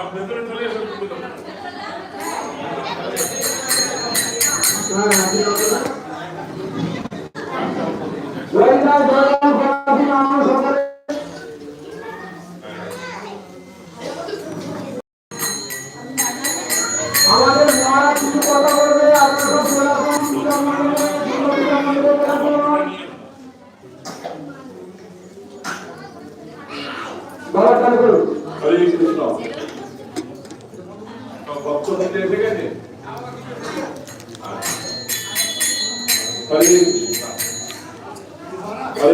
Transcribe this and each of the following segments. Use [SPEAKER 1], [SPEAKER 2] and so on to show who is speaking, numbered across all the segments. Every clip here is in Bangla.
[SPEAKER 1] সব ভেতরে চলে এসে
[SPEAKER 2] জয়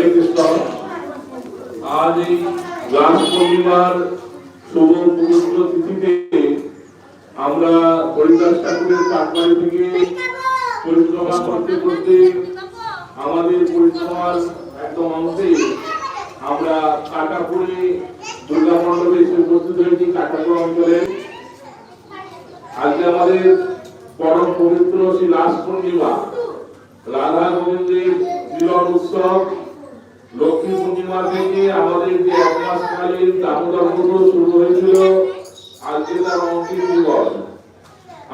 [SPEAKER 1] কৃষ্ণ আজ এই রাস পূর্ণিমার শুভ পবিত্র তিথিতে আমরা হরিদাস ঠাকুরের কাঠবাড়ি থেকে পরিক্রমা করতে করতে আমাদের পরিক্রমার একদম অংশে আমরা কাটাপুরে দুর্গা মণ্ডপে এসে উপস্থিত হয়েছি, কাটাপুর অঞ্চলে আজকে আমাদের পরম পবিত্র শ্রী রাস পূর্ণিমা, রাধা গোবিন্দের মিলন উৎসব, লক্ষ্মী পূর্ণিমা থেকে আমাদের যে এক মাসকালীন দামোদর ব্রত শুরু হয়েছিল, আজকে তার অন্তিম দিবস।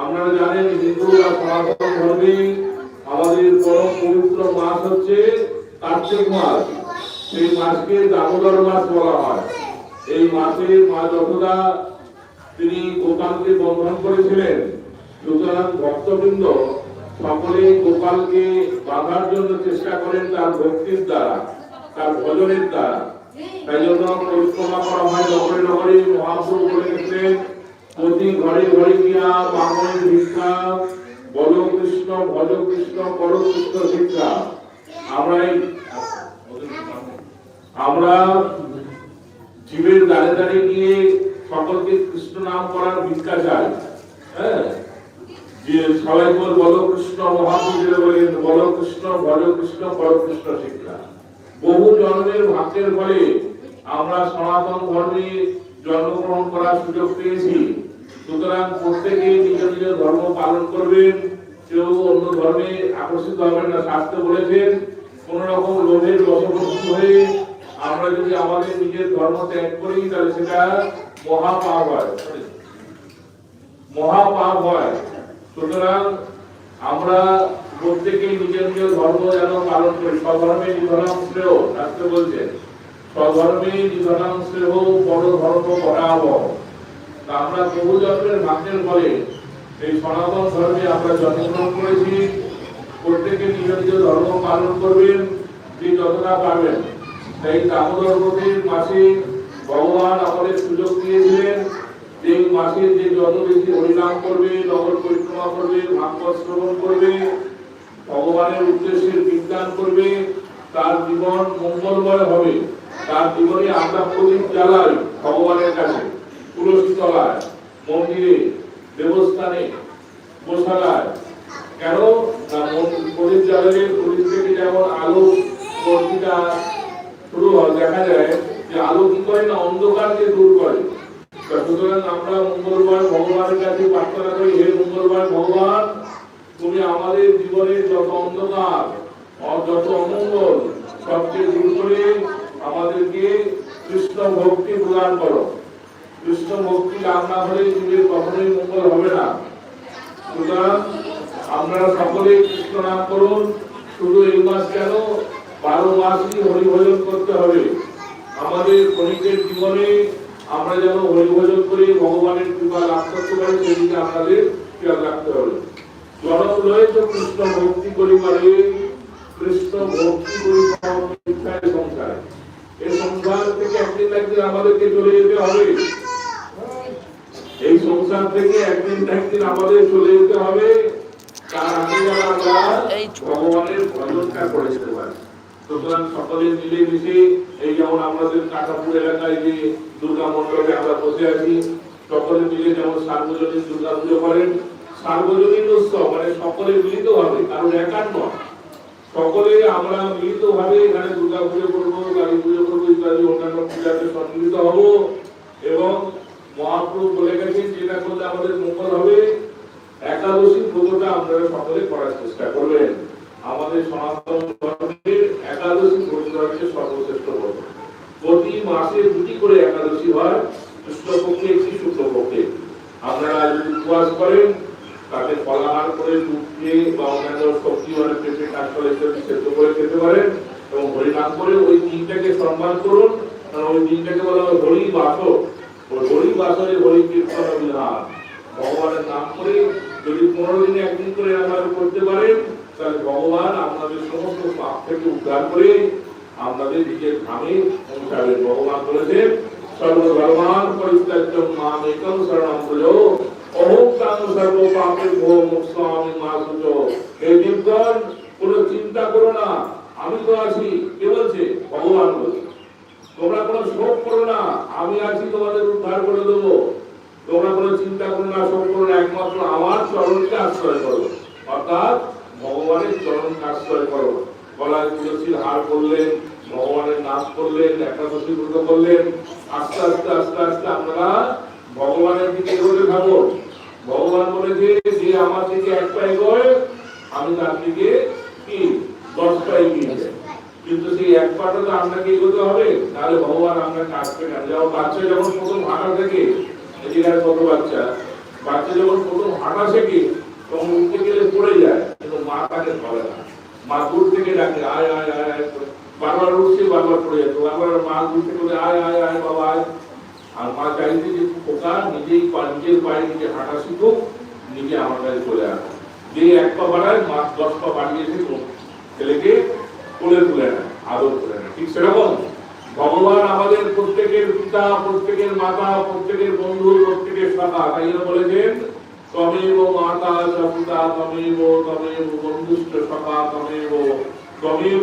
[SPEAKER 1] আপনারা জানেন, হিন্দু বা সনাতন ধর্মে আমাদের পরম পবিত্র মাস হচ্ছে কার্তিক মাস। সেই মাসকে দামোদর মাস বলা হয়। এই মাসে মা যশোদা তিনি গোপালকে বন্ধন করেছিলেন। সুতরাং ভক্তবৃন্দ সকলে গোপালকে বাঁধার জন্য চেষ্টা করেন তার ভক্তির দ্বারা, তার ভজনের দ্বারা। করা হয় নগরে প্রতি ঘরে ঘরে বল কৃষ্ণ কৃষ্ণ আমরা আমরা জীবের দাঁড়ে দাঁড়িয়ে গিয়ে সকলকে কৃষ্ণ নাম করার ভিক্ষা চাই হ্যাঁ? যে সবাই বল বল কৃষ্ণ মহাপুজুরে বলেন, বল কৃষ্ণ ভজ কৃষ্ণ পর কৃষ্ণ শিক্ষা বহু জন্মের ভাগ্যের ফলে আমরা সনাতন ধর্মে জন্মগ্রহণ করার সুযোগ পেয়েছি। সুতরাং প্রত্যেকে নিজ নিজ ধর্ম পালন করবেন। কেউ অন্য ধর্মে আকর্ষিত হবেন না, শাস্ত্র বলেছেন কোন রকম লোভের বশবর্তী হয়ে আমরা যদি আমাদের নিজের ধর্ম ত্যাগ করি, তাহলে সেটা মহাপাপ হয় মহাপাপ হয় সুতরাং আমরা প্রত্যেকে নিজের নিজের ধর্ম যেন পালন করি। স্বধর্মে নিধনাম শ্রেয়, শাস্ত্র বলছেন স্বধর্মে নিধনাম শ্রেয় বড় ধর্ম করাব আমরা বহু জন্মের ভাগ্যের ফলে এই সনাতন ধর্মে আমরা জন্মগ্রহণ করেছি। প্রত্যেকে নিজ নিজ ধর্ম পালন করবেন, যে যতটা পারবেন। তাই দামোদর ব্রতের মাসে ভগবান আমাদের সুযোগ দিয়েছিলেন যে মাসে যে যত ব্যক্তি হরিনাম করবে, নগর পরিক্রমা করবে ভাগবত শ্রবণ করবে, ভগবানের উদ্দেশ্যে বিজ্ঞান করবে, তার জীবন মঙ্গলময় হবে। তার জীবনে আমরা প্রদীপ জ্বালাই ভগবানের কাছে তুলসী তলায় মন্দিরে, দেবস্থানে, গোশালায়। কেন? প্রদীপ জ্বালালে প্রদীপ থেকে যেমন আলো বর্তিটা শুরু দেখা যায় যে আলো কি করে না অন্ধকারকে দূর করে। সুতরাং আমরা মঙ্গলবার ভগবানের কাছে প্রার্থনা করি, হে মঙ্গলবার ভগবান, তুমি আমাদের জীবনের যত অন্ধকার যত অমঙ্গল সবকে দূর করে আমাদেরকে কৃষ্ণ ভক্তি প্রদান করো। কৃষ্ণ ভক্তি লাভ হলে জীবের কখনোই মঙ্গল হবে না। সুতরাং আমরা সকলে কৃষ্ণ নাম করুন। শুধু এই মাস কেন? বারো মাসই হরিভজন করতে হবে। আমাদের ক্ষণিকের জীবনে আমরা যেন হরিভজন করে ভগবানের কৃপা লাভ করতে পারি সেদিকে আমাদের খেয়াল রাখতে হবে। রয়েছে কৃষ্ণ ভক্তি করিবারে কৃষ্ণ ভক্তি করি শিক্ষায় সংসার। এই সংসার থেকে একদিন একদিন আমাদেরকে চলে যেতে হবে। এই সংসার থেকে একদিন একদিন আমাদের চলে যেতে হবে। তার আগে যেন আমরা ভগবানের ভজনটা করে যেতে পারি। সুতরাং সকলে মিলে মিশে এই যেমন আমাদের কাটাপুর এলাকায় যে দুর্গা মণ্ডপে আমরা বসে আছি, সকলে মিলে যেমন সার্বজনীন দুর্গা পুজো করেন, সার্বজনীন উৎসব মানে সকলে মিলিত হবে কারণ একার নয়। সকলে আমরা মিলিত ভাবে এখানে দুর্গা পুজো করব, কালী পুজো করব, ইত্যাদি, অন্যান্য পূজাতে সম্মিলিত হব। এবং মহাপ্রভু বলে গেছেন যেটা করলে আমাদের মঙ্গল হবে। একাদশী ব্রতটা আপনারা সকলে করার চেষ্টা করবেন। আমাদের সনাতন ধর্মের একাদশী হচ্ছে সর্বশ্রেষ্ঠ ব্রত প্রতি মাসে দুটি করে একাদশী হয় কৃষ্ণপক্ষে একটি শুক্লপক্ষে। একটি করেন, তাতে ফলাহার করে দুধ দিয়ে বা অন্যান্য সবজি মানে পেঁপে কাঁচকলা ইত্যাদি সেদ্ধ করে খেতে পারেন এবং হরিনাম করে ওই দিনটাকে সম্মান করুন। কারণ ওই দিনটাকে বলা হয় হরি বাসক হরি বাসরে হরি কীর্তন বিধান। ভগবানের নাম করে যদি পনেরো দিনে একদিন করে এরকম করতে পারেন তাহলে ভগবান আপনাদের সমস্ত পাপ থেকে উদ্ধার করে আপনাদের নিজের ধামে পৌঁছাবেন ভগবান বলেছেন কোনো চিন্তা করো না, আমি তো আছি। কে বলছে? ভগবান বলছে। তোমরা কোনো শোক করো না, আমি আছি, তোমাদের উদ্ধার করে দেবো তোমরা কোনো চিন্তা করো না শোক করো না একমাত্র আমার চরণকে আশ্রয় করো অর্থাৎ ভগবানের চরণকে আশ্রয় করো গলায় তুলসীর হার করলেন ভগবানের নাম করলেন একাদশী ব্রত করলেন আস্তে আস্তে আস্তে আস্তে আপনারা ভগবানের দিকে এগোতে থাকো ভগবান বলেছে যে আমার দিকে এক পা এগোয় আমি তার দিকে কি দশ পা এগিয়ে যাই কিন্তু সেই এক পাটা তো আপনাকে এগোতে হবে তাহলে ভগবান আপনাকে আসবে কেন যেমন বাচ্চা যখন প্রথম হাঁটা থেকে এদিকে আর কত বাচ্চা বাচ্চা যখন প্রথম হাঁটা শেখে, তখন উঠতে গেলে পড়ে যায়, কিন্তু মা তাকে ধরে না। মা দূর থেকে ডাকে, আয় আয় আয় আয় বারবার উঠছে, বারবার পড়ে যেত বারবার মা দূর থেকে বলে, আয় আয় আয়, বাবা, আয়। আর মা চাইছে যে পোকা নিজেই নিজের পায়ে নিজে হাঁটা শিখুক, নিজে আমার কাছে চলে আসে যে এক পা বাড়ায়, মা দশ পা বাড়িয়ে ছেলেকে কোলে তুলে নেয়, আদর করে নেয়। ঠিক সেরকম? ভগবান আমাদের প্রত্যেকের পিতা, প্রত্যেকের মাতা, প্রত্যেকের বন্ধু, প্রত্যেকের সখা তাই বলেছেন তমেব মাতা তমেব তমেব বন্ধুষ্ঠ সখা, তমেব তমেব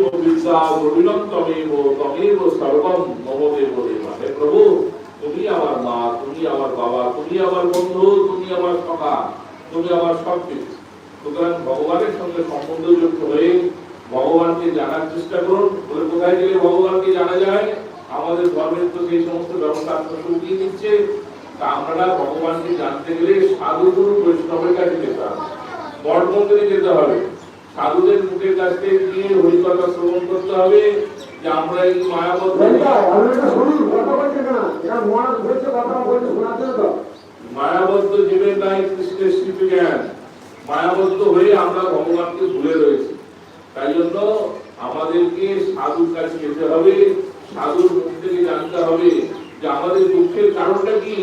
[SPEAKER 1] তমেব তমেব সর্বম দেবা হে প্রভু, তুমি আমার মা, তুমি আমার বাবা, তুমি আমার বন্ধু, তুমি আমার সখা, তুমি আমার সব কিছু। সুতরাং ভগবানের সঙ্গে সম্বন্ধযুক্ত হয়ে ভগবানকে জানার চেষ্টা করুন। বলে কোথায় গেলে ভগবানকে জানা যায়? আমাদের ধর্মের তো সেই সমস্ত ব্যবস্থা উঠিয়ে দিচ্ছে তা আমরা ভগবানকে জানতে গেলে সাধু গুরু বৈষ্ণবের কাছে যেতে হবে। মঠ মন্দিরে যেতে হবে। সাধুদের মুখের কাছ থেকে গিয়ে হরিকথা শ্রবণ করতে হবে যে আমরা এই মায়াবদ্ধ। মায়াবদ্ধ জীবের নাই কৃষ্ণের স্মৃতি জ্ঞান। মায়াবদ্ধ হয়ে আমরা ভগবানকে ভুলে রয়েছি। তাই জন্য আমাদেরকে সাধুর কাছে যেতে হবে, সাধুর মুখ থেকে জানতে হবে যে আমাদের দুঃখের কারণটা কি।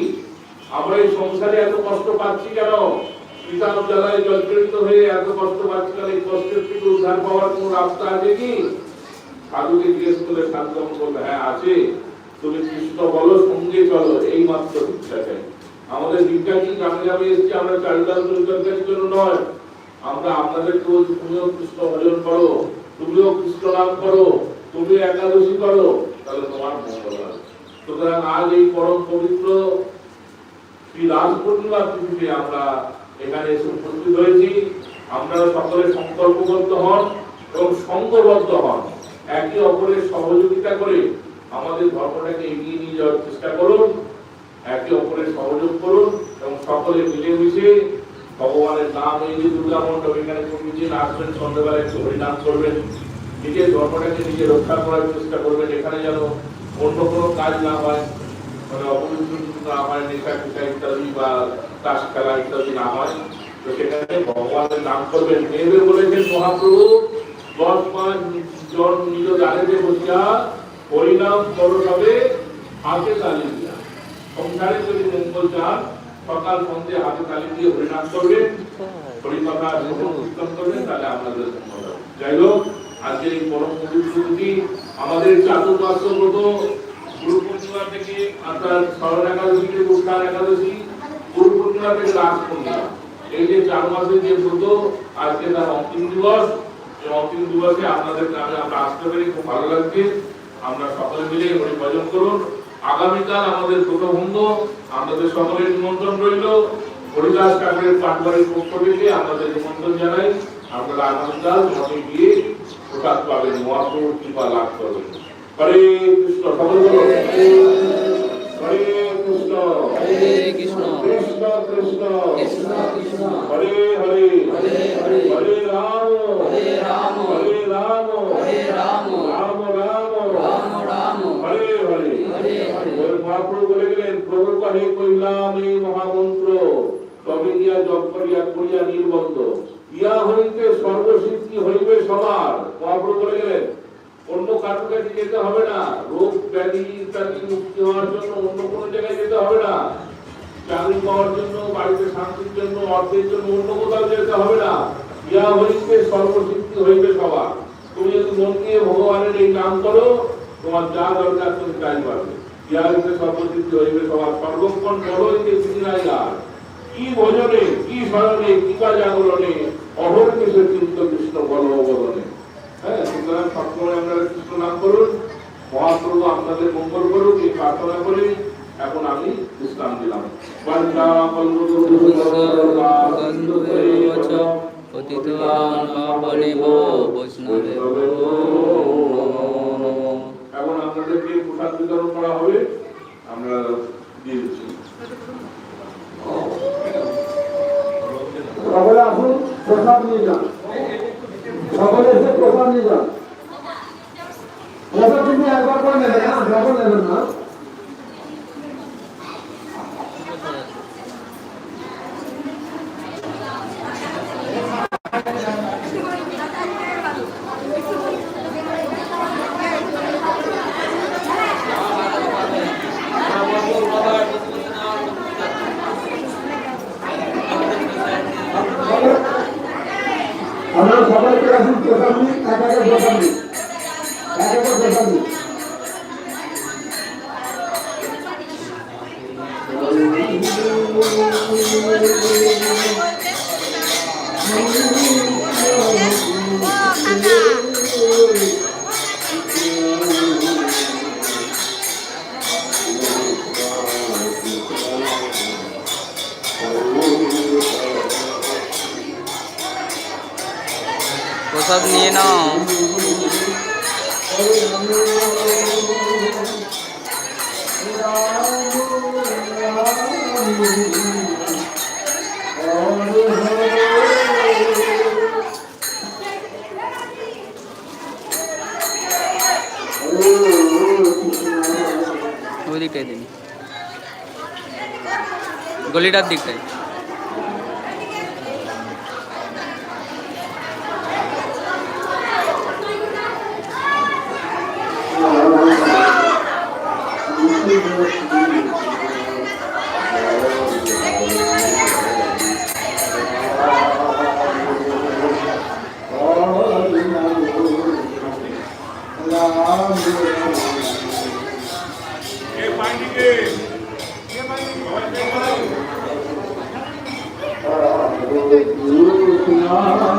[SPEAKER 1] আমরা এই সংসারে এত কষ্ট পাচ্ছি কেন? পাওয়ার কোনো রাস্তা আছে সাধুকে জিজ্ঞেস করলে হ্যাঁ আছে। তুমি বলো, সঙ্গে চলো এই আমাদের ভিক্ষা কি গ্রামে গ্রামে এসেছি? আমরা জন্য নয়। আমরা আপনাদেরকে বলছি তুমিও কৃষ্ণ ভজন করো, তুমিও কৃষ্ণ নাম করো, তুমি একাদশী করো, তাহলে তোমার মঙ্গল হবে। সুতরাং আজ এই পরম পবিত্র শ্রী রাজ পূর্ণিমা তিথিতে আমরা এখানে এসে উপস্থিত হয়েছি। আমরা সকলে সংকল্পবদ্ধ হন এবং সংঘবদ্ধ হন। একে অপরের সহযোগিতা করে আমাদের ধর্মটাকে এগিয়ে নিয়ে যাওয়ার চেষ্টা করুন। একে অপরের সহযোগ করুন এবং সকলে মিলেমিশে ভগবানের নাম এই যে দুর্গা মণ্ডপ, এখানে নিজে আসবেন সন্ধ্যাবেলা একটু হরিনাম করবেন, নিজের ধর্মটাকে নিজে রক্ষা করার চেষ্টা করবেন, এখানে যেন অন্য কোনো কাজ না হয় মানে না হয়, নেশা ইত্যাদি বা তাস খেলা ইত্যাদি না হয়, তো সেখানে ভগবানের নাম করবেন। মেয়েদের বলেছেন মহাপ্রভু দশ পাঁচ জন নিজ দাঁড়িয়ে বসিয়া, হরিনাম করো তবে হাতে তালি দিয়া। সংসারে যদি মঙ্গল চান সকাল সন্ধ্যে হাতে তালি দিয়ে হরিনাম করবেন হরিকথা কীর্তন করবেন তাহলে আপনাদের যাই হোক, আজকের এই পরম পবিত্র তিথি আমাদের চাতুর্মাস ব্রত, গুরু পূর্ণিমা থেকে অর্থাৎ শরণ একাদশী থেকে উত্তার একাদশী, গুরু পূর্ণিমা থেকে রাস পূর্ণিমা। এই যে চার মাসের যে ব্রত, আজকে তার অন্তিম দিবস। এই অন্তিম দিবসে আপনাদের গ্রামে আমরা আসতে পারি খুব ভালো লাগছে। আমরা সকলে মিলে হরি ভজন করুন। আগামীকাল আমাদের ব্রতভঙ্গ আমাদের সকলের নিমন্ত্রণ রইল। হরিদাস ঠাকুরের পাটবাড়ির পক্ষ থেকে আপনাদের নিমন্ত্রণ জানাই। আপনারা আগামীকাল মঠে গিয়ে প্রসাদ পাবেন মহাপ্রভুর কৃপা লাভ করবেন। হরে কৃষ্ণ সকল হরে কৃষ্ণ।
[SPEAKER 3] হরে কৃষ্ণ।
[SPEAKER 1] কৃষ্ণ কৃষ্ণ।
[SPEAKER 3] কৃষ্ণ কৃষ্ণ।
[SPEAKER 1] হরে হরে।
[SPEAKER 3] হরে হরে।
[SPEAKER 1] হরে রাম।
[SPEAKER 3] হরে রাম।
[SPEAKER 1] হরে রাম
[SPEAKER 3] রাম
[SPEAKER 1] রাম রাম
[SPEAKER 3] রাম
[SPEAKER 1] হরে হরে
[SPEAKER 3] হরে হরে
[SPEAKER 1] ওই মহাপ্রভু বলে গেলেন প্রভুর কাছে কইলাম মহামন্ত্র। তবে ইয়া জপ করিয়া করিয়া নির্বন্ধ। ইয়া হইতে সর্বসিদ্ধি হইবে সবার। মহাপ্রভু বলে গেলেন, অন্য কারোর কাছে যেতে হবে না। রোগ ব্যাধি ইত্যাদি মুক্তি হওয়ার জন্য অন্য কোনো জায়গায় যেতে হবে না। চাকরি পাওয়ার জন্য, বাড়িতে শান্তির জন্য, অর্থের জন্য অন্য কোথাও যেতে হবে না। ইয়া হইতে সর্বসিদ্ধি হইবে সবার। তুমি যদি মন দিয়ে ভগবানের এই নাম করো তোমার যা দরকার তুমি তাই পাবে। সর্বসিদ্ধি হইবে সবার সর্বক্ষণ বড় হইতে কিছু কি ভজনে কি স্মরণে কি বা জাগরণে অহর কিছু চিন্ত কৃষ্ণ বল অবদনে হ্যাঁ সুতরাং সবসময় আপনারা কৃষ্ণ নাম করুন। মহাপ্রভু আপনাদের মঙ্গল করুক এই প্রার্থনা করি এখন আমি বিশ্রাম দিলাম
[SPEAKER 3] পতিতান পাবনেব বৈষ্ণবেব
[SPEAKER 1] এখন আপনাদেরকে পোশাক বিতরণ করা হবে। আমরা দিয়ে দিচ্ছি।
[SPEAKER 4] সকলে আসুন, প্রসাদ নিয়ে যান। সকলে এসে প্রসাদ নিয়ে যান। প্রসাদ তুমি একবার করে নেবেন না যখন নেবেন না। সবাইকে আসুন প্রসাদ
[SPEAKER 3] নিয়ে নাও ওই দিকটাই দিন গলিটার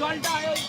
[SPEAKER 2] কি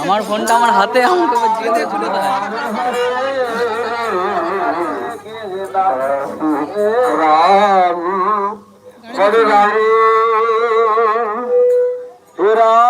[SPEAKER 3] আমার ফোনটা আমার হাতে আমাকে জিজ্ঞেস কোথায়
[SPEAKER 2] রাম রাম রাম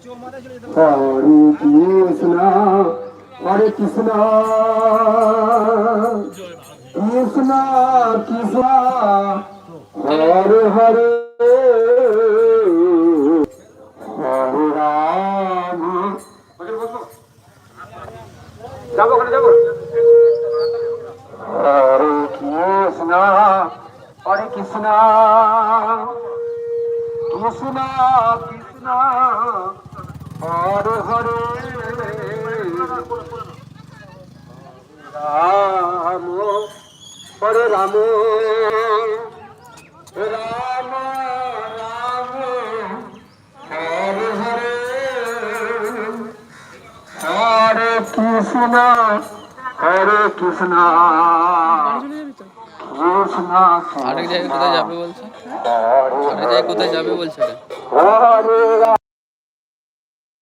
[SPEAKER 2] হরে কৃষ্ণ হরে কৃষ্ণ কৃষ্ণ কৃষ্ণ হরে হরে হরে রাম যাবো ওখানে যাবো হরে কৃষ্ণ হরে কৃষ্ণ কৃষ্ণ কৃষ্ণ হরে রাম। রাম রাম হরে হরে। হরে কৃষ্ণ হরে কৃষ্ণ। কৃষ্ণ
[SPEAKER 3] আরেক জায়গায় কোথায় যাবে বলছে? আরেক জায়গায় কোথায় যাবে বলছে